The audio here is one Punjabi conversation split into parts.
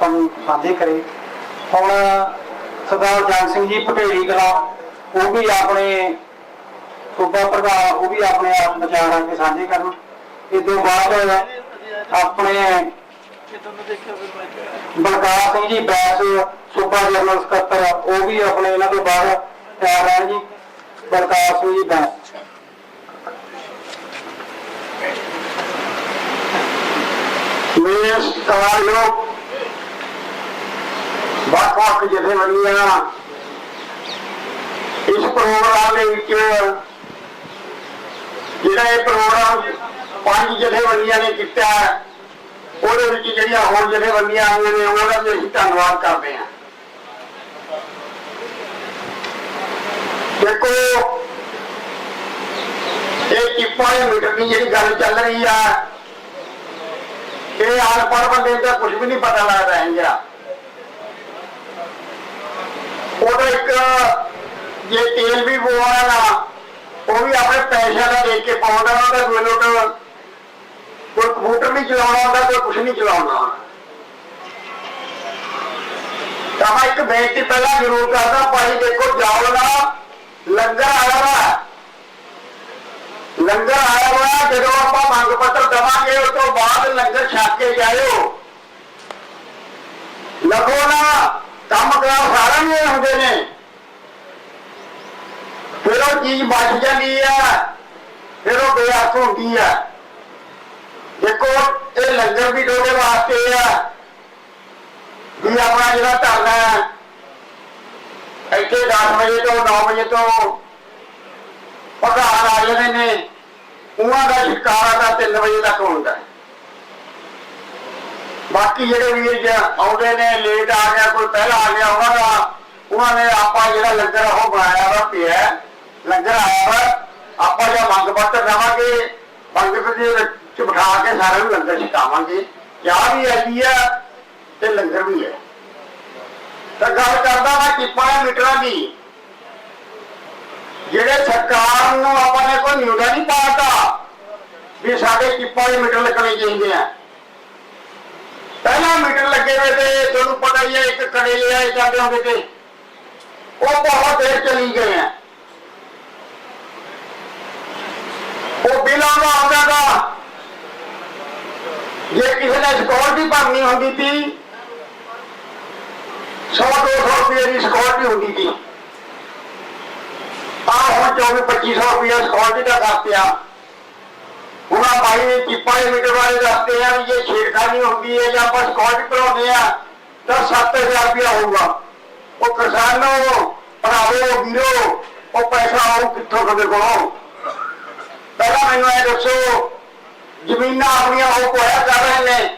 ਤੁਹਾਨੂੰ ਸਾਂਝੇ ਕਰੇ। ਹੁਣ ਸਰਦਾਰ ਜੰਗ ਸਿੰਘ ਜੀ ਪਟੇੜੀ ਕਲਾ ਉਹ ਵੀ ਆਪਣੇ ਸੂਬਾ ਪ੍ਰਧਾਨ, ਉਹ ਵੀ ਆਪਣੇ ਆਪ ਵਿਚਾਰ ਆ ਕੇ ਸਾਂਝੇ ਕਰਨ। ਇਸ ਤੋਂ ਬਾਅਦ ਆਪਣੇ ਬਲਕਾਰ ਸਿੰਘ ਜੀ, ਬੈਸ, ਸੂਬਾ ਜਨਰਲ ਸਕੱਤਰ, ਉਹ ਵੀ ਆਪਣੇ ਇਹਨਾਂ ਤੋਂ ਬਾਅਦ ਤਿਆਰ ਰਹਿਣ ਜੀ। ਬਲਕਾਰ ਸਿੰਘ ਜੀ, ਬੈਸ। ਮੇਰੇ ਸਤਿਕਾਰਯੋਗ ਵੱਖ-ਵੱਖ ਜਥੇਬੰਦੀਆਂ ਇਸ ਪ੍ਰੋਗਰਾਮ ਦੇ ਵਿੱਚ ਜਿਹੜਾ ਇਹ ਪ੍ਰੋਗਰਾਮ ਪੰਜ ਜਥੇਬੰਦੀਆਂ ਨੇ ਕੀਤਾ ਉਹਦੇ ਵਿੱਚ ਜਿਹੜੀਆਂ ਹੋਰ ਜਥੇਬੰਦੀਆਂ ਆਈਆਂ ਨੇ, ਉਹਨਾਂ ਦਾ ਵੀ ਅਸੀਂ ਧੰਨਵਾਦ ਕਰਦੇ ਹਾਂ। ਦੇਖੋ, ਇਹ ਚਿੱਪਾਂ ਮੀਟਰ ਦੀ ਜਿਹੜੀ ਗੱਲ ਚੱਲ ਰਹੀ ਆ, ਇਹ ਅਨਪੜ੍ਹ ਬੰਦੇ ਦਾ ਤਾਂ ਕੁਝ ਵੀ ਨਹੀਂ ਪਤਾ ਲੱਗਦਾ ਹੈ ਜਿਹੜਾ ਉਹਦਾ ਇੱਕ ਜੇ ਤੇਲ ਵੀ ਪਵਾਉਣਾ ਨਾ, ਉਹ ਵੀ ਆਪਣੇ ਪੈਸਿਆਂ ਦਾ ਦੇਖ ਕੇ ਪਾਉਂਦਾ ਉਹਦਾ ਕੋਈ ਕੋਈ ਕੰਪਿਊਟਰ ਨਹੀਂ ਚਲਾਉਣਾ ਹੁੰਦਾ, ਕੋਈ ਕੁਝ ਨਹੀਂ ਚਲਾਉਣਾ ਤਾਂ ਮੈਂ ਇੱਕ ਬੇਨਤੀ ਪਹਿਲਾਂ ਜ਼ਰੂਰ ਕਰਦਾ, ਭਾਈ ਦੇਖੋ, ਜਾਓ ਨਾ, ਲੰਗਰ ਆਇਆ ਵਾ। ਲੰਗਰ ਆਇਆ ਵਾ, ਜਦੋਂ ਆਪਾਂ ਮੰਗ ਪੱਤਰ ਦਵਾਂਗੇ, ਉਸ ਤੋਂ ਬਾਅਦ ਲੰਗਰ ਛਕ ਕੇ ਜਾਇਓ। ਲਗੋ ਨਾ ਕੰਮ ਕਾਰ ਸਾਰਿਆਂ ਨੂੰ ਹੁੰਦੇ ਨੇ। ਫਿਰ ਉਹ ਚੀਜ਼ ਬਚ ਜਾਂਦੀ ਆ, ਫਿਰ ਉਹ ਬੇਅਰਥ ਹੁੰਦੀ ਆ। ਦੇਖੋ, ਇਹ ਲੰਗਰ ਵੀ ਤੁਹਾਡੇ ਵਾਸਤੇ ਆ, ਵੀ ਆਪਣਾ ਜਿਹੜਾ ਧਰਨਾ ਹੈ ਇੱਥੇ 10 ਵਜੇ ਤੋਂ 9 ਵਜੇ ਤੋਂ ਪ੍ਰਧਾਨ ਆ ਜਾਂਦੇ ਨੇ। ਉਹਨਾਂ ਦਾ ਸ਼ਿਕਾਰਾ ਦਾ 3 ਵਜੇ ਤੱਕ ਹੁੰਦਾ। ਹੈ ਬਾਕੀ ਜਿਹੜੇ ਵੀਰ ਜੀ ਆਉਂਦੇ ਨੇ ਲੇਟ ਆ ਗਿਆ, ਕੋਈ ਪਹਿਲਾਂ ਆ ਗਿਆ, ਉਹਨਾਂ ਦਾ, ਉਹਨਾਂ ਨੇ ਆਪਾਂ ਜਿਹੜਾ ਲੰਗਰ ਉਹ ਬਣਾਇਆ ਵਾ ਪਿਆ ਲੰਗਰ ਆਇਆ ਵਾ, ਆਪਾਂ ਜਾਂ ਮੰਗ ਪੱਤਰ ਦੇਵਾਂਗੇ, ਮੰਗ ਦੇ ਵਿੱਚ ਬਿਠਾ ਕੇ ਸਾਰਿਆਂ ਨੂੰ ਲੰਗਰ ਛਕਾਵਾਂਗੇ। ਚਾਹ ਵੀ ਹੈਗੀ ਆ ਤੇ ਲੰਗਰ ਵੀ ਹੈ। ਤਾਂ ਗੱਲ ਕਰਦਾ ਮੈਂ ਕਿਪਾਂ ਮੀਟਰਾਂ ਦੀ। ਜਿਹੜੇ ਸਰਕਾਰ ਨੂੰ ਆਪਾਂ ਨੇ ਕੋਈ ਨਿਊਡਾ ਨਹੀਂ ਪਾਤਾ ਵੀ ਸਾਡੇ ਕਿਪਾਂ ਦੇ ਮੀਟਰ ਲੱਗਣੇ ਚਾਹੀਦੇ ਆ। ਪਹਿਲਾ ਮੀਟਰ ਲੱਗੇ ਹੋਏ ਤੇ ਤੁਹਾਨੂੰ ਪਤਾ ਹੀ ਹੈ, ਇੱਕ ਕੜੇ ਲਿਆਏ ਜਾਂਦੇ ਹੁੰਦੇ ਤੇ ਉਹ ਬਹੁਤ ਦੇਰ ਚਲੀ ਗਏ ਆ। ਉਹ ਬਿਲਾਂ ਦਾ ਆਉਂਦਾ ਦਾ ਜੇ ਕਿਸੇ ਨੇ ਸਿਕਿਉਰਟੀ ਭਰਨੀ ਹੁੰਦੀ ਸੀ 100-200 ਰੁਪਏ ਦੀ ਸਿਕਿਉਰਟੀ ਹੁੰਦੀ ਸੀ। ਆ ਹੁਣ 24-2500 ਰੁਪਏ ਸਿਕਿਉਰਟੀ ਦਾ ਦੱਸਿਆ ਹੁਣ ਆ ਭਾਈ ਚਿੱਪਾ ਦੇ ਮੀਟਰ ਵਾਲੇ ਦੱਸਦੇ ਆ ਵੀ ਇਹ ਕਰਨੀ ਹੁੰਦੀ ਹੈ ਜਾਂ ਆਪਾਂ ਸਕਾਟ ਕਰਾਉਂਦੇ ਆ ਤਾਂ 7000 ਰੁਪਇਆ ਹੋਊਗਾ। ਉਹ ਕਿਸਾਨੋ ਭਰਾਵੋ, ਵੀਰੋ, ਉਹ ਪੈਸਾ ਆਉ ਕਿੱਥੋਂ ਤੁਹਾਡੇ ਕੋਲੋਂ? ਪਹਿਲਾਂ ਮੈਨੂੰ ਇਹ ਦੱਸੋ, ਜ਼ਮੀਨਾਂ ਆਪਣੀਆਂ ਉਹ ਕੋਇਆ ਕਰ ਰਹੇ ਨੇ,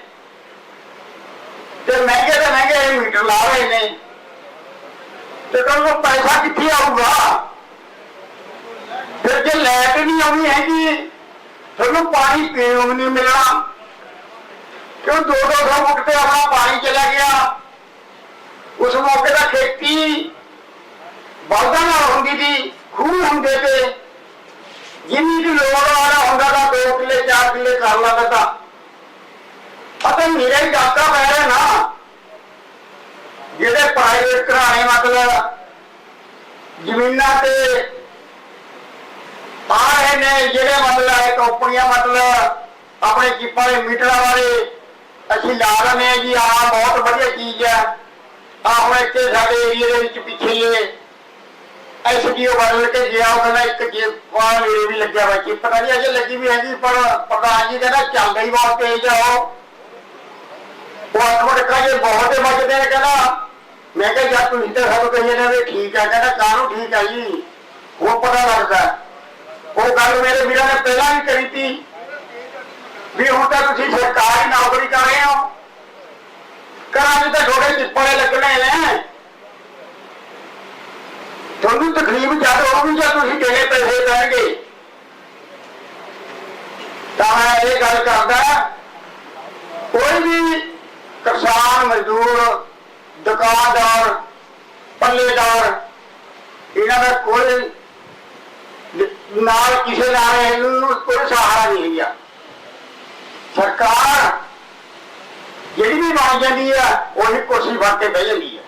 ਤੇ ਮਹਿੰਗੇ ਤੇ ਮਹਿੰਗੇ ਇਹ ਮੀਟਰ ਲਾ ਰਹੇ ਨੇ। ਤੇ ਕੱਲ ਪੈਸਾ ਕਿੱਥੇ ਆਊਗਾ? ਫਿਰ ਜੇ ਲੈਟ ਨਹੀਂ ਆਉਣੀ ਹੈਗੀ, ਤੁਹਾਨੂੰ ਪਾਣੀ ਪੀਣ ਨੂੰ ਨਹੀਂ ਮਿਲਣਾ। ਕਿਉਂ ਦੋ ਦੋ ਸੌ ਫੁੱਟ ਤੇ ਆਪਣਾ ਪਾਣੀ ਚਲਾ ਗਿਆ, ਉਸ ਮੌਕੇ ਦਾ ਖੇਤੀ ਬਲਦਾਂ ਨਾਲ ਹੁੰਦੀ ਸੀ, ਖੂਹ ਹੁੰਦੇ ਤੇ। ਜਿੰਨੀ ਦੀ ਲੋੜ ਵਾਲਾ ਹੁੰਦਾ ਤਾਂ 2 ਕਿੱਲੇ 4 ਕਿੱਲੇ ਕਰ ਲੈਂਦਾ ਤਾਂ। ਅਤੇ ਮੇਰਾ ਹੀ ਡਾਕਾ ਪੈ ਰਿਹਾ ਨਾ। ਜਿਹੜੇ ਪ੍ਰਾਈਵੇਟ ਘਰਾਣੇ ਮਤਲਬ ਜ਼ਮੀਨਾਂ ਤੇ ਆ ਰਹੇ ਨੇ, ਜਿਹੜੇ ਮਤਲਬ ਕੰਪਨੀਆਂ ਮਤਲਬ ਆਪਣੇ ਚਿੱਪਾਂ ਦੇ ਮੀਟਰਾਂ ਵਾਲੇ ਅਸੀਂ ਲਾ ਰਹੇ ਹਾਂ ਜੀ, ਆਹ ਬਹੁਤ ਵਧੀਆ ਚੀਜ਼ ਹੈ। ਆ ਹੁਣ ਇੱਥੇ ਸਾਡੇ ਏਰੀਆ ਦੇ ਵਿੱਚ ਪਿੱਛੇ ਐਸਡੀਓ ਬਦਲ ਕੇ ਗਿਆ, ਉਹ ਕਹਿੰਦਾ ਇੱਕ ਚਿੱਪਾਂ ਮੇਰੇ ਵੀ ਲੱਗਿਆ ਵਾ ਚਿੱਪ ਤਾਂ ਨਹੀਂ ਅਜੇ ਲੱਗੀ ਵੀ ਹੈਗੀ, ਪਰ ਪ੍ਰਧਾਨ ਜੀ ਕਹਿੰਦਾ ਚੱਲਦਾ ਹੀ ਬਹੁਤ ਤੇਜ਼ ਆ ਉਹ। ਉਹ ਜੇ ਬਹੁਤ ਹੀ ਵੱਜਦੇ ਨੇ ਕਹਿੰਦਾ। ਮੈਂ ਕਿਹਾ ਜਦ ਤੁਸੀਂ ਤਾਂ ਸਾਨੂੰ ਕਹੀਏ ਨਾ ਵੀ ਠੀਕ ਆ, ਕਹਿੰਦਾ, ਕਾਹਨੂੰ ਠੀਕ ਆ ਜੀ? ਹੁਣ ਪਤਾ ਲੱਗਦਾ। ਉਹ ਗੱਲ ਮੇਰੇ ਵੀਰਾਂ ਨੇ ਪਹਿਲਾਂ ਵੀ ਕਰੀ ਸੀ ਵੀ ਹੁਣ ਤਾਂ ਤੁਸੀਂ ਸਰਕਾਰੀ ਨੌਕਰੀ ਕਰ ਰਹੇ ਹੋ। ਘਰਾਂ 'ਚ ਤਾਂ ਥੋੜੇ ਚਿੱਪੜੇ ਲੱਗਣੇ ਨੇ। ਤੁਹਾਨੂੰ ਤਕਲੀਫ ਜਦ ਹੋਊਗੀ ਜਦ ਤੁਸੀਂ ਦੇਣੇ ਪੈਸੇ ਦੇਣਗੇ। ਤਾਂ ਮੈਂ ਇਹ ਗੱਲ ਕਰਦਾ, ਕੋਈ ਵੀ ਕਿਸਾਨ, ਮਜ਼ਦੂਰ, ਦੁਕਾਨਦਾਰ, ਪੱਲੇਦਾਰ, ਇਹਨਾਂ ਦਾ ਕੋਈ ਨਾਲ ਕਿਸੇ ਨਾਲ ਇਹਨੂੰ ਕੋਈ ਸਹਾਰਾ ਨਹੀਂ ਹੈਗਾ। ਸਰਕਾਰ ਜਿਹੜੀ ਵੀ ਬਣ ਜਾਂਦੀ ਆ, ਉਹੀ ਕੁਰਸੀ ਫੜ ਕੇ ਬਹਿ ਜਾਂਦੀ ਆ।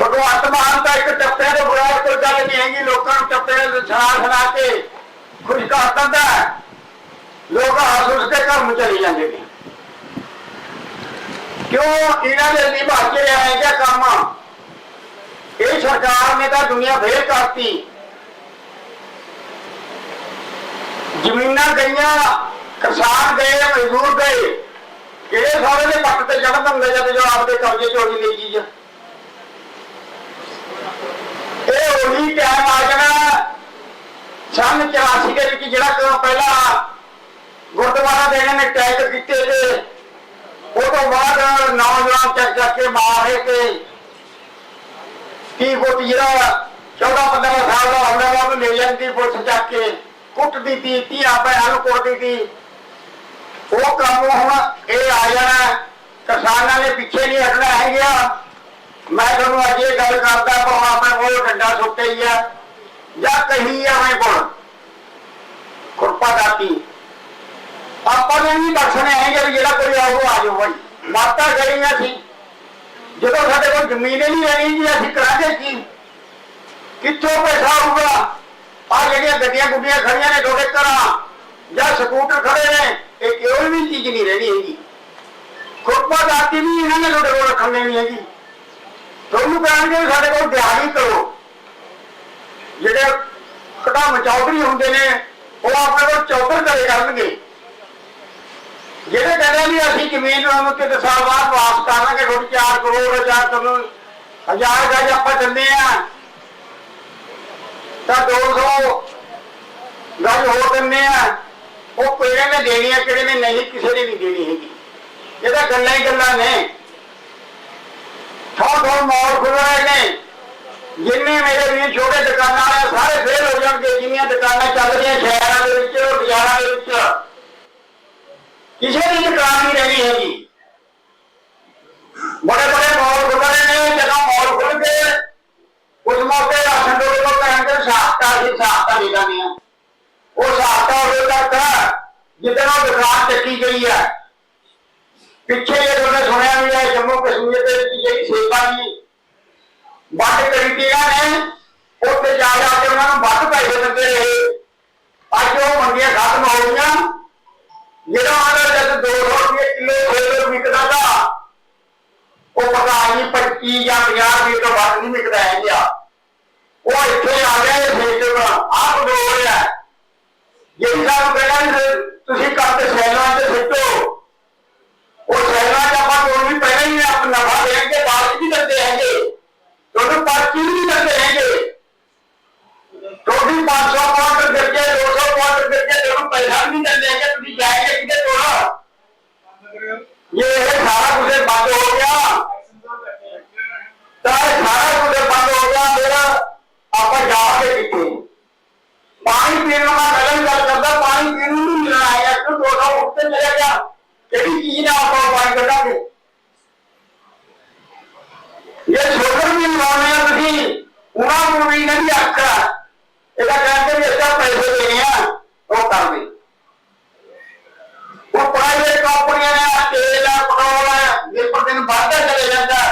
ਭਗਵੰਤ ਮਾਨ ਦਾ ਇੱਕ ਟੱਪੇ ਦੇ ਬੁਰਾ ਕੋਈ ਗੱਲ ਨਹੀਂ ਹੈਗੀ, ਲੋਕਾਂ ਨੂੰ ਟੱਪੇ ਦੇ ਸੁਣਾ ਸੁਣਾ ਕੇ ਖੁਸ਼ ਕਰ ਦਿੰਦਾ ਲੋਕ ਹੱਸ ਹੱਸ ਕੇ ਘਰ ਨੂੰ ਚਲੇ ਜਾਂਦੇ ਨੇ। ਕਿਉਂ? ਇਹਨਾਂ ਦੇ ਲਈ ਕੇ ਆਏ ਜਾਂ ਕੰਮ? ਇਹ ਸਰਕਾਰ ਨੇ ਤਾਂ ਦੁਨੀਆ ਫੇਰ ਕਰਤੀ। ਜ਼ਮੀਨਾਂ ਗਈਆਂ, ਕਿਸਾਨ ਗਏ, ਮਜ਼ਦੂਰ ਗਏ। ਕਿਹੜੇ ਸਾਰੇ ਦੇ ਪੱਟ ਤੇ ਚੜ੍ਹ ਦਿੰਦੇ ਜਦ ਜੋ ਆਪਦੇ ਕਬਜ਼ੇ ਚ ਲਈ ਚੀਜ਼ ਇਹ ਉਹੀ ਟਾਈਮ ਆ ਜਾਣਾ। ਸੰਨ 84 ਦੇ ਵਿੱਚ ਜਿਹੜਾ ਕਿ ਪਹਿਲਾਂ ਗੁਰਦੁਆਰਾ ਦੇ ਨੇ ਟੈਕ ਕੀਤੇ ਤੇ ਉਹ ਤੋਂ ਬਾਅਦ ਨੌਜਵਾਨ ਚੱਕ ਚੱਕ ਕੇ ਮਾਰੇ ਤੇ ਕੀ ਉਹ ਜਿਹੜਾ 14 15 ਸਾਲ ਦਾ ਹੁੰਦਾ ਵਾ ਉਹਨੂੰ ਲੈ ਜਾਂਦੀ ਪੁਲਿਸ ਚੱਕ ਕੇ ਕੁੱਟਦੀ ਤੀ ਧੀਆਂ ਭੈਣਾਂ ਨੂੰ ਕੁੱਟਦੀ ਤੀ ਉਹ ਕੰਮ ਹੁਣ ਇਹ ਆ ਜਾਣਾ। ਕਿਸਾਨਾਂ ਨੇ ਪਿੱਛੇ ਨਹੀਂ ਹਟਣਾ ਹੈਗਾ। ਮੈਂ ਤੁਹਾਨੂੰ ਅੱਜ ਇਹ ਗੱਲ ਕਰਦਾ ਪਰ ਆਪਣੇ ਕੋਲ ਡੰਡਾ ਸੁੱਟੇ ਹੀ ਆ। ਜਾਂ ਕਹੀ ਆ ਮੈਂ ਕੋਲ। ਕੁਰਪਾ ਦਾਤੀ ਆਪਾਂ ਨੇ ਨਹੀਂ ਬਖਸ਼ਣੇ ਹੈਗੇ ਜਿਹੜਾ ਕੋਈ ਆਊ ਆ ਜਾਓ ਭਾਈ ਮਾਤਾ ਗਈਆਂ ਸੀ। ਜਦੋਂ ਸਾਡੇ ਕੋਲ ਜ਼ਮੀਨ ਹੀ ਨਹੀਂ ਹੈਗੀ ਜੀ, ਅਸੀਂ ਕਰਾਂਗੇ ਕੀ? ਕਿੱਥੋਂ ਪੈਸਾ ਆਊਗਾ? ਆ ਜਿਹੜੀਆਂ ਗੱਡੀਆਂ ਗੁੱਡੀਆਂ ਖੜੀਆਂ ਨੇ ਤੁਹਾਡੇ ਘਰਾਂ, ਜਾਂ ਸਕੂਟਰ ਖੜੇ ਨੇ, ਇਹ ਕੋਈ ਵੀ ਚੀਜ਼ ਨਹੀਂ ਰਹਿਣੀ ਹੈਗੀ। ਕੁਰਪਾ ਦਾਤੀ ਵੀ ਇਹਨਾਂ ਨੇ ਤੁਹਾਡੇ ਕੋਲ ਰੱਖਣੀ ਨਹੀਂ ਹੈਗੀ। ਤੁਹਾਨੂੰ ਕਹਿਣਗੇ ਵੀ ਸਾਡੇ ਕੋਲ ਦਿਹਾੜੀ ਕਰੋ। ਜਿਹੜੇ ਕਟਾਮ ਚੌਧਰੀ ਹੁੰਦੇ ਨੇ, ਉਹ ਆਪਣੇ ਕੋਲ ਚੌਧਰ ਕਰੇ ਕਰਨਗੇ। ਜਿਹੜੇ ਕਹਿੰਦੇ ਵੀ ਅਸੀਂ ਜ਼ਮੀਨ ਨੂੰ ਕਿਤੇ ਸਾਲ ਬਾਅਦ ਵਾਪਸ ਕਰਾਂਗੇ ਤੁਹਾਡੀ 4 ਕਰੋੜ ਜਾਂ ਤੁਹਾਨੂੰ ਹਜ਼ਾਰ ਗਜ ਆਪਾਂ ਦਿੰਦੇ ਆ। ਤਾਂ 200 ਗੱਲ ਹੋਰ ਦਿੰਦੇ ਆ, ਉਹ ਕਿਹੜੇ ਨੇ ਦੇਣੀ ਆ, ਕਿਹੜੇ ਨੇ ਨਹੀਂ, ਕਿਸੇ ਨੇ ਨਹੀਂ ਦੇਣੀ ਹੈਗੀ। ਇਹ ਗੱਲਾਂ ਹੀ ਗੱਲਾਂ ਨੇ। ਥੋੜਾ ਥੋੜਾ ਮੌਲ ਖੁੱਲ ਨੇ। ਜਿੰਨੇ ਮੇਰੇ ਵੀ ਛੋਟੇ ਦੁਕਾਨਾਂ ਵਾਲੇ ਸਾਰੇ ਫੇਲ ਹੋ ਜਾਣਗੇ, ਜਿੰਨੀਆਂ ਦੁਕਾਨਾਂ ਚੱਲ ਰਹੀਆਂ ਸ਼ਹਿਰਾਂ ਦੇ ਵਿੱਚ, ਬਾਜ਼ਾਰਾਂ ਦੇ ਵਿੱਚ। ਕਿਸੇ ਦੀ ਦੁਕਾਨ ਨਹੀਂ ਰਹਿਣੀ ਹੈਗੀ। ਬੜੇ ਬੜੇ ਮੌਲ ਖੁੱਲ ਰਹੇ ਨੇ, ਜਦੋਂ ਮੌਲ ਖੁੱਲ ਗਏ, ਉਸ ਮੌਕੇ ਅਸੀਂ ਸੀ ਦੇ ਦਾਂਗੇ। ਆ ਉਹ ਸਾਖਤਾ ਹੋਵੇ ਤੱਕ ਜਿੱਦਣ ਉਹ ਦੁਕਾਨ ਚੱਕੀ ਗਈ ਹੈ। ਪਿੱਛੇ ਇਹ ਤੁਹਾਨੇ ਸੁਣਿਆ ਵੀ ਹੈ ਜੰਮੂ ਕਸ਼ਮੀਰ ਦੇ ਵਿੱਚ ਜਿਹੜੀ ਸੇਵਾ ਦੀ ਵੱਧ ਕਰੀ ਤੀ ਇਹਨਾਂ ਨੇ ਉੱਥੇ ਜਾ ਜਾ ਕੇ ਉਹਨਾਂ ਨੂੰ ਵੱਧ ਪੈਸੇ ਦਿੰਦੇ ਰਹੇ ਅੱਜ ਉਹ ਮੰਡੀਆਂ ਖਤਮ ਹੋ ਗਈਆਂ ਜਿਹੜਾ ਉਹਨਾਂ ਜਦ 200 ਰੁਪਏ ਕਿਲੋ ਖੇਲ ਵਿਕਦਾ ਦਾ ਉਹ ਪਤਾ ਨਹੀਂ 25 ਜਾਂ 50 ਰੁਪਏ ਤੋਂ ਵੱਧ ਨਹੀਂ ਵਿਕਦਾ ਹੈ ਗਿਆ ਉਹ ਇੱਥੇ ਆ ਗਿਆ ਇਹ ਸੇਚਰ ਆਪ ਦੋ ਰਿਹਾ ਜਿਹੜੀ ਸਾਨੂੰ ਕਹਿੰਦਾ ਵੀ ਤੁਸੀਂ ਕਰਦੇ ਸੈਲਾਂ ਤੇ ਸਿੱਟੋ ਉਹ ਸੈਲਾਂ ਚ ਆਪਾਂ ਕੋਲ ਵੀ ਪਹਿਲਾਂ ਹੀ ਆਪ ਨਫਾ ਦੇਣਗੇ ਬਾਅਦ ਵੀ ਦਿੰਦੇ ਹੈਗੇ ਤੁਹਾਨੂੰ ਪਰਚੀ ਵੀ ਨਹੀਂ ਦਿੰਦੇ ਹੈਗੇ ਤੁਹਾਡੀ 500 ਕੁਆਂਟਲ ਦੇ ਕੇ 200 ਕੁਆਂਟਲ ਦੇ ਕੇ ਤੁਹਾਨੂੰ ਪੈਸਾ ਵੀ ਨਹੀਂ ਦਿੰਦੇ ਹੈਗੇ ਤੁਸੀਂ ਜਾਏਗੇ ਕਿਤੇ ਤੋੜਾ ਇਹ ਇਹ ਸਾਰਾ ਕੁਝ ਬੰਦ ਹੋ ਗਿਆ ਤਾਂ ਇਹ ਸਾਰਾ ਕੁਝ ਬੰਦ ਹੋ ਗਿਆ ਮੇਰਾ ਆਪਾਂ ਜਾ ਕੇ ਕਿੱਥੇ ਪਾਣੀ ਪੀਣ ਨੂੰ ਮੈਂ ਪਹਿਲਾਂ ਹੀ ਗੱਲ ਕਰਦਾ ਪਾਣੀ ਪੀਣ ਨੂੰ ਨਹੀਂ ਮਿਲਣਾ ਹੈਗਾ ਕਿ 200 ਉੱਤੇ ਚਲੇ ਗਿਆ ਕਿਹੜੀ ਨਾਲ ਆਪਾਂ ਪਾਣੀ ਇਹ ਸ਼ੋਕਰ ਵੀ ਲਾਉਣੇ ਆ ਤੁਸੀਂ, ਉਹਨਾਂ ਨੂੰ ਵੀ ਨਹੀਂ ਆਖਿਆ ਇਹਦਾ ਕਹਿੰਦੇ ਵੀ ਅੱਛਾ ਪੈਸੇ ਦੇਣੇ ਆ, ਉਹ ਕਰ ਉਹ ਪ੍ਰਾਈਵੇਟ ਕੰਪਨੀਆਂ ਨੇ ਤੇਲ ਆ, ਪੈਟਰੋਲ ਆ ਦਿਨ ਪਰ ਦਿਨ ਵੱਧਦਾ ਚਲੇ ਜਾਂਦਾ।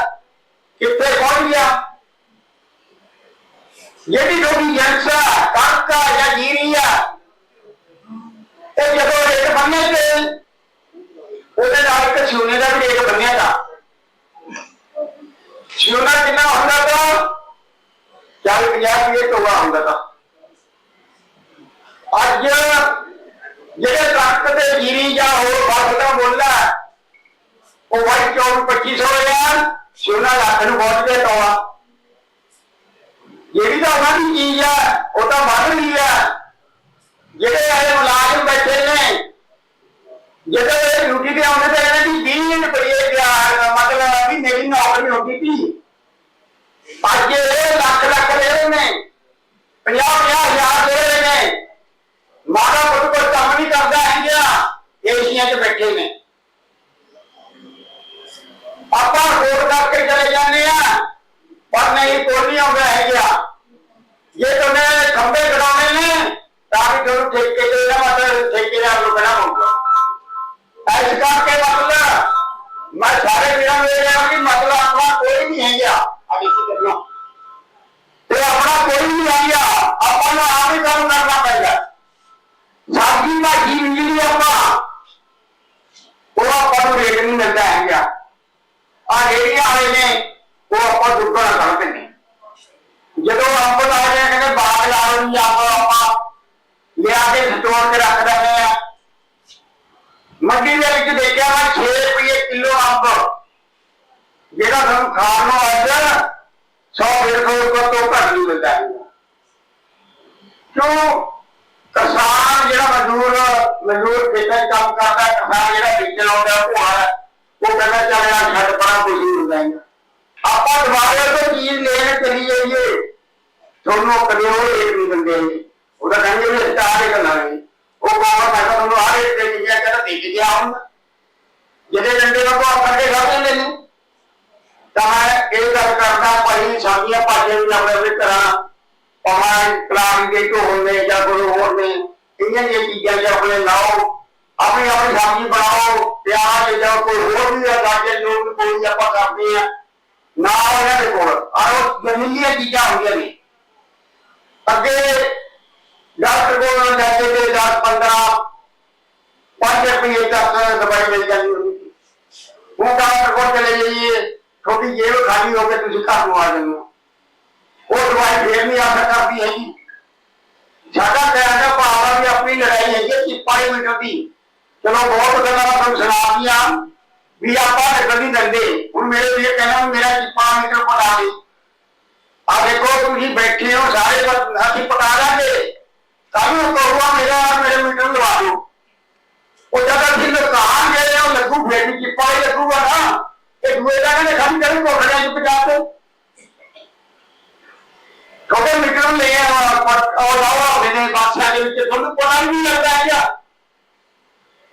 ਕਿੱਥੇ ਪਹੁੰਚ ਗਿਆ? ਜਿਹੜੀ ਤੁਹਾਡੀ ਜਨਸਾ ਕਣਕ ਜਾਂ ਜੀਰੀ ਇਹ ਜਦੋਂ ਰੇਟ ਬੰਨੇ ਤੇ ਉਹਦੇ ਨਾਲ ਇੱਕ ਸੋਨੇ ਦਾ ਵੀ ਰੇਟ ਬੰਨਿਆ ਦਾ ਸੋਨਾ ਕਿੰਨਾ ਹੁੰਦਾ ਤਾਂ? 40 50 ਰੁਪਏ ਟੋਆ ਹੁੰਦਾ ਤਾਂ। ਅੱਜ ਜਿਹੜੇ ਟਰੱਕ ਤੇ ਜੀਰੀ ਜਾਂ ਹੋਰ ਬੱਸ ਦਾ ਮੁੱਲ ਹੈ, ਉਹ ਵਾਈ 24 2500 ਹਜ਼ਾਰ ਸੋਨਾ ਲੱਖ ਨੂੰ ਪਹੁੰਚ ਗਿਆ ਟੋਆ ਜਿਹੜੀ ਤਾਂ ਉਹਨਾਂ ਦੀ ਚੀਜ਼ ਆ ਉਹ ਤਾਂ ਵੱਧ ਰਹੀ ਆ ਜਿਹੜੇ ਆਏ ਮੁਲਾਜ਼ਮ ਬੈਠੇ ਨੇ ਜਦੋਂ ਇਹ ਡਿਊਟੀ ਤੇ ਆਉਂਦੇ ਤਾਂ ਇਹਨਾਂ ਦੀ 20 ਰੁਪਏ ਪਿਆ ਮਤਲਬ ਵੀ ਮੇਰੀ ਨੌਕਰੀ ਹੋ ਗਈ ਸੀ ਅੱਜ ਇਹ ਲੱਖ ਲੱਖ ਦੇ ਰਹੇ ਨੇ 50 50 ਹਜ਼ਾਰ ਦੇ ਰਹੇ ਨੇ ਮਾੜਾ चाहिए अपना आप करना पड़ेगा सादगी का ज़िंदगी अपना। वो अपन रेट नहीं मिलता है क्या? और एरिया वाले ने वो अपन दुकान करते नहीं जब वो हमको आ जाएगा बाहर ला रहे हैं आपको तो ले आके स्टोर के रख रहे हैं। मंडी में लेके तो देखे छह रुपये किलो अंब जेड़ा तो। हम खानो सौ डेढ़ सौ रुपये तो कर मिलता है। ਕਿਉਂ? ਕਿਸਾਨ ਜਿਹੜਾ ਮਜ਼ਦੂਰ ਮਜ਼ਦੂਰ ਖੇਤਾਂ 'ਚ ਕੰਮ ਕਰਦਾ, ਕਿਸਾਨ ਜਿਹੜਾ ਵੇਚਣ ਆਉਂਦਾ ਉਹ ਹੈ ਉਹ ਕਹਿੰਦਾ ਚੱਲ ਯਾਰ ਛੱਡ ਪਰਾਂ ਕੁਝ ਨਹੀਂ ਹੁੰਦਾ ਹੈਗਾ ਆਪਾਂ ਦੁਬਾਰਾ ਤੋਂ ਚੀਜ਼ ਲੈਣ ਚਲੀ ਜਾਈਏ, ਤੁਹਾਨੂੰ ਕਦੇ ਉਹ ਰੇਟ ਨਹੀਂ ਦਿੰਦੇ ਹੈਗੇ। ਉਹਦਾ ਕਹਿੰਦੇ ਵੀ ਸਟਾਰ ਹੀ ਗੱਲਾਂ ਨੇ ਉਹ ਬਾਬਾ ਮੈਂ ਕਿਹਾ ਤੁਹਾਨੂੰ ਆਹ ਰੇਟ ਦੇ ਕੇ ਗਿਆ ਕਹਿੰਦਾ ਦੇ ਕੇ ਗਿਆ ਹੁਣ ਜਿਹਦੇ ਡੰਡੇ ਨੂੰ ਕੋ ਕਰਕੇ ਖਾ ਲੈਂਦੇ ਨੇ। ਤਾਂ ਮੈਂ ਇਹ ਗੱਲ ਕਰਦਾ, ਭਾਈ, ਸਾਡੀਆਂ ਭਾਜੇ ਵੀ ਆਪਣੇ ਆਪਣੇ ਤਰ੍ਹਾਂ ਪਹਾੜ ਕਲਾਮ ਦੇ ਤੋਂ ਹੁੰਦੇ ਜਾਂ ਕੋਈ ਹੋਰ ਨੇ ਇਹਨਾਂ ਦੀਆਂ ਚੀਜ਼ਾਂ ਜੇ ਆਪਣੇ ਲਾਓ ਆਪਣੀ ਆਪਣੀ ਸਬਜ਼ੀ ਬਣਾਓ ਪਿਆਜ਼ ਜਾਂ ਕੋਈ ਹੋਰ ਵੀ ਆ ਗਾਜਰ ਜੋ ਵੀ ਕੋਈ ਆਪਾਂ ਕਰਦੇ ਆ ਨਾ ਉਹਨਾਂ ਦੇ ਕੋਲ ਆਹ ਜ਼ਮੀਨੀਆਂ ਚੀਜ਼ਾਂ ਹੁੰਦੀਆਂ ਨੇ ਅੱਗੇ ਡਾਕਟਰ ਕੋਲ ਜਾਂਦੇ ਤੇ 10 15 5 ਰੁਪਏ ਤੱਕ ਦਵਾਈ ਮਿਲ ਜਾਂਦੀ ਹੁੰਦੀ ਸੀ ਹੁਣ ਡਾਕਟਰ ਕੋਲ ਚਲੇ ਜਾਈਏ ਤੁਹਾਡੀ ਜੇਬ ਖਾਲੀ ਹੋ ਕੇ ਤੁਸੀਂ ਘਰ ਨੂੰ ਆ ਜਾਂਦੇ ਹੋ ਉਹ ਦਵਾਈ ਫੇਰ ਨਹੀਂ ਆ ਸਕਦੀ ਹੈਗੀ ਸਾਡਾ ਕਹਿਣ ਦਾ ਭਾਵ ਆ ਵੀ ਆਪਣੀ ਲੜਾਈ ਹੈਗੀ ਹੈ ਚਿੱਪਾ ਹੀ ਮੀਟਰ ਦੀ ਚਲੋ ਬਹੁਤ ਗੱਲਾਂ ਮੈਂ ਤੁਹਾਨੂੰ ਸੁਣਾਤੀਆਂ ਵੀ ਆਪਾਂ ਨਿਕਲ ਨਹੀਂ ਦਿੰਦੇ ਹੁਣ ਮੇਰੇ ਵੀ ਕਹਿਣਾ ਵੀ ਮੇਰਾ ਚਿੱਪਾ ਮੀਟਰ ਪਟਾ ਦੇ ਆ ਦੇਖੋ ਤੁਸੀਂ ਬੈਠੇ ਹੋ ਸਾਰੇ ਬਸ ਅਸੀਂ ਪਟਾ ਲਾਂਗੇ ਸਾਨੂੰ ਕਹੂਗਾ ਮੇਰਾ ਮੇਰੇ ਮੀਟਰ ਲਵਾ ਦਿਓ ਉਹ ਜਦ ਅਸੀਂ ਲੁਕਾਣ ਗਏ ਉਹ ਲੱਗੂ ਫੇਰ ਵੀ ਚਿੱਪਾ ਹੀ ਲੱਗੂਗਾ ਨਾ ਇਹ ਦੂਏ ਦਾ ਕਹਿੰਦੇ ਖੜੀ ਕਰੀ ਕੋਖੜਿਆਂ ਚ ਪਜਾ ਤੇ ਕਦੋਂ ਮੀਟਰ ਲੈ ਆ ਉਹ ਲਾਵਾ ਹੁੰਦੇ ਨੇ ਬਾਦਸ਼ਾਹ ਦੇ ਵਿੱਚ, ਤੁਹਾਨੂੰ ਪਤਾ ਹੀ ਨਹੀਂ ਲੱਗਦਾ ਹੈਗਾ।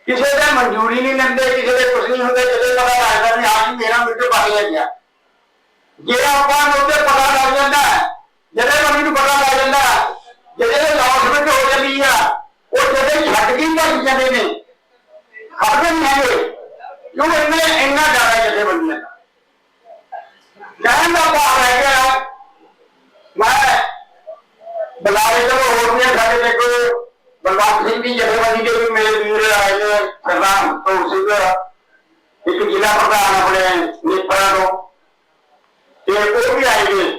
ਕਿਸੇ ਦੇ ਮਨਜ਼ੂਰੀ ਨਹੀਂ ਲੈਂਦੇ, ਕਿਸੇ ਦੇ ਕੁਝ ਨਹੀਂ ਹੁੰਦੇ ਜਦੋਂ ਪਤਾ ਲੱਗਦਾ ਵੀ ਹਾਂ ਜੀ, ਮੇਰਾ ਮੀਟਰ ਬਣ ਗਿਆ ਜੇ। ਆਪਾਂ ਨੂੰ ਉੱਤੇ ਪਤਾ ਲੱਗ ਜਾਂਦਾ ਜਿਹੜੇ ਬੰਦੇ ਨੂੰ ਪਤਾ ਲੱਗ ਜਾਂਦਾ ਜਿਹੜੇ ਲੌਸਮੈਂਟ ਹੋ ਜਾਂਦੀ ਆ, ਉਹ ਜਿਹੜੇ ਛੱਡ ਕੇ ਭੱਜ ਜਾਂਦੇ ਨੇ ਖੜਦੇ ਨਹੀਂ ਹੈਗੇ। ਕਿਉਂ? ਇੰਨੇ ਇੰਨਾ ਜ਼ਿਆਦਾ ਜਿਹੜੇ ਬੰਦੇ ਨੇ। ਕਹਿਣ ਦਾ ਭਾਵ ਹੈ ਕਿ ਮੈਂ ਤੋਂ ਸਾਡੇ ਤੇ ਕੋਈ ਬਲਵੰਤ ਸਿੰਘ ਦੀ ਜਥੇਬੰਦੀ ਦੇ ਵੀ ਮੇਰੇ ਵੀਰ ਆਏ ਨੇ ਸਰਦਾਰ ਤੋਂ ਸਿੰਘ ਇੱਕ ਜ਼ਿਲ੍ਹਾ ਪ੍ਰਧਾਨ ਆਪਣੇ ਨੇਪਰਾ ਤੋਂ। ਤੇ ਉਹ ਵੀ ਆਏ ਨੇ,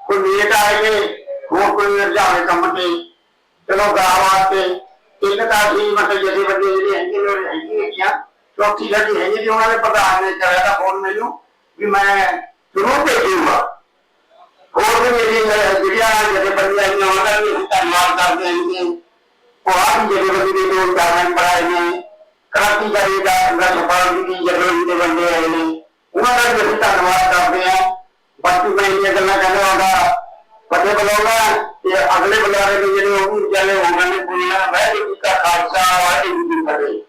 ਕੋਈ ਮੇਟ ਆਏ ਨੇ, ਹੋਰ ਕੋਈ ਰਜਾਵੇ ਕੰਮ ਤੇ, ਚਲੋ ਗਾ ਵਾਸਤੇ ਇੱਕ ਤਾਂ ਸੀ ਮਤਲਬ ਜਿਹਦੇ ਜਿਹੜੇ ਹੈਗੇ ਨੇ, ਉਹ ਹੈਗੇ ਹੈਗੀਆਂ ਚੌਥੀ ਲੱਗੀ ਹੈਗੀ ਜੀ ਉਹਨਾਂ ਨੇ ਪ੍ਰਧਾਨ ਨੇ ਕਰਿਆ ਤਾਂ ਫੋਨ ਮੈਨੂੰ, ਵੀ ਮੈਂ ਜ਼ਰੂਰ ਭੇਜੂਗਾ। ਹੋਰ ਮੇਰੀ ਜਿਹੜੀਆਂ ਜਿਹੜੇ ਬੰਦੇ ਉਹਨਾਂ ਦਾ ਧੰਨਵਾਦ ਕਰਦੇ ਹਾਂ ਉਹ ਆਪ ਹੀ ਦੇ ਦੋ ਚਾਰ ਬਣਾਏ ਨੇ ਕ੍ਰਾਂਤੀਕਾਰੀ ਦਾ ਰਜਪਾਲ ਜੀ ਦੀ ਜਿਹੜੇ ਦੇ ਬੰਦੇ ਆਏ ਨੇ। ਉਹਨਾਂ ਦਾ ਵੀ ਧੰਨਵਾਦ ਕਰਦੇ ਹਾਂ। ਬਾਕੀ ਮੈਂ ਇਹ ਗੱਲਾਂ ਕਹਿੰਦਾ ਹੁੰਦਾ ਫਤਿਹ ਬੁਲਾਉਣਾ ਤੇ ਅਗਲੇ ਬੁਲਾਰੇ ਦੇ ਜਿਹੜੇ ਉਹ ਵੀ ਵਿਚਾਰੇ ਹੋਣਗੇ ਨੇ ਪੁੱਛਣਾ ਜੀ ਕਾ ਖਾਲਸਾ, ਵਾਹਿਗੁਰੂ ਜੀ ਕੀ ਫਤਿਹ।